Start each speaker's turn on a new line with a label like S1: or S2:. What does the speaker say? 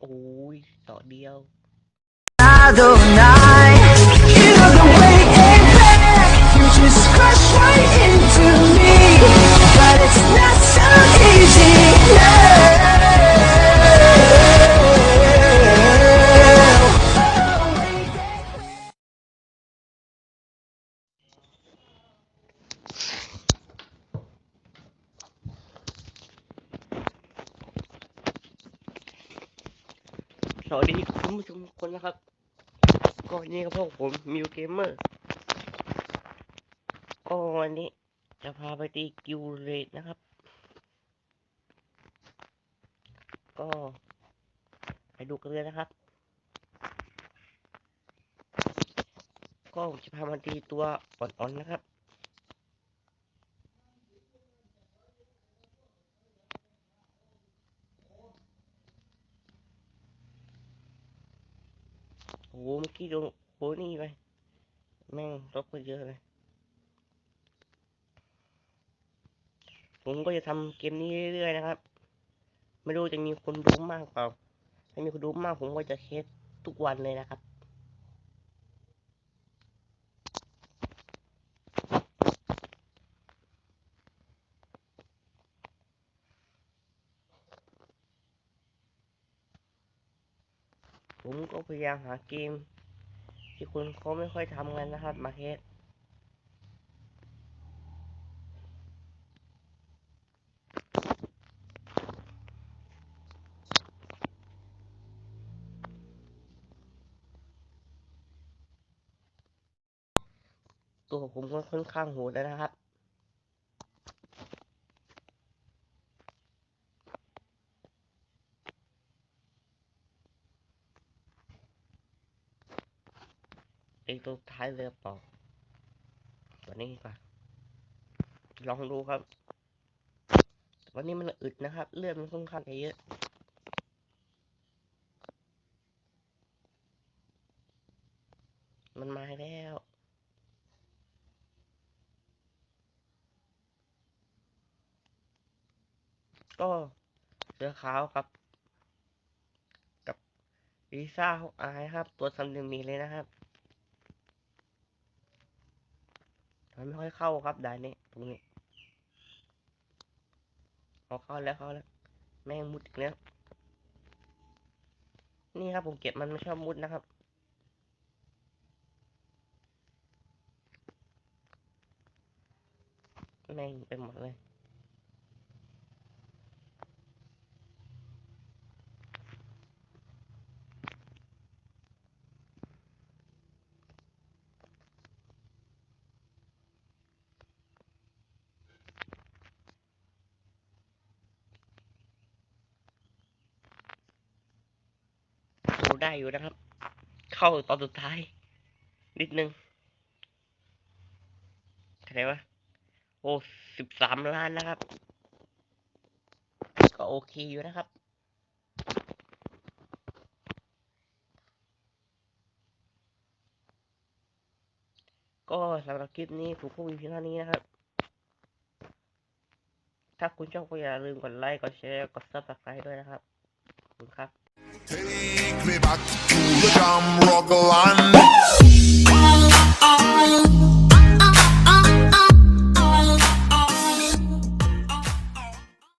S1: โอ้ยต่อเดียว สวัสดีคุณผู้ชมทุกคนนะครับก็นี่ก็พวกผมมิวเกมเมอร์ก็วันนี้จะพาไปตีกิวเรดนะครับ ก็ไปดูกันเลยนะครับ ก็ผมจะพามาตีตัวอ่อนๆนะครับ โอ้โหเมื่อกี้โดนโหนี่ไป แม่งลบไปเยอะเลย ผมก็จะทำเกมนี้เรื่อยๆนะครับ ไม่รู้จะมีคนดูมากเปล่า ถ้ามีคนดูมากผมก็จะเคสทุกวันเลยนะครับ ผมก็พยายามหาเกม ที่คนเขาไม่ค่อยทำกันนะครับ มาเทสตัวผมก็ค่อนข้างโหดแล้วนะครับ ไอ้ตัวท้ายเรือปล่าตัวนี้ก่อนลองดูครับ วันนี้มันอึดนะครับ เลือดมันค่อนข้างเยอะมันมาแล้วก็เสือขาวครับ กับลิซ่าฮอกอายครับ ตัวซัมเดมีเลยนะครับ มันไม่ค่อยเข้าครับด่านนี้ตรงนี้เอาเข้าแล้วเข้าแล้ว แม่งมุดอีกแล้วนี่ครับผมเก็บมันไม่ชอบมุดนะครับ แม่งไปหมดเลย ดู ได้อยู่นะครับ เข้าตอนสุดท้าย นิดนึงเท่าไหร่วะโอ้สิบสามล้านนะครับ ก็โอเคอยู่นะครับก็สำหรับคลิปนี้ผมก็มีเพียงเท่านี้นะครับ ถ้าคุณชอบก็อย่าลืมกดไลค์ กดแชร์ กด subscribe ด้วยนะครับ ขอบคุณครับ
S2: Take me back to the jam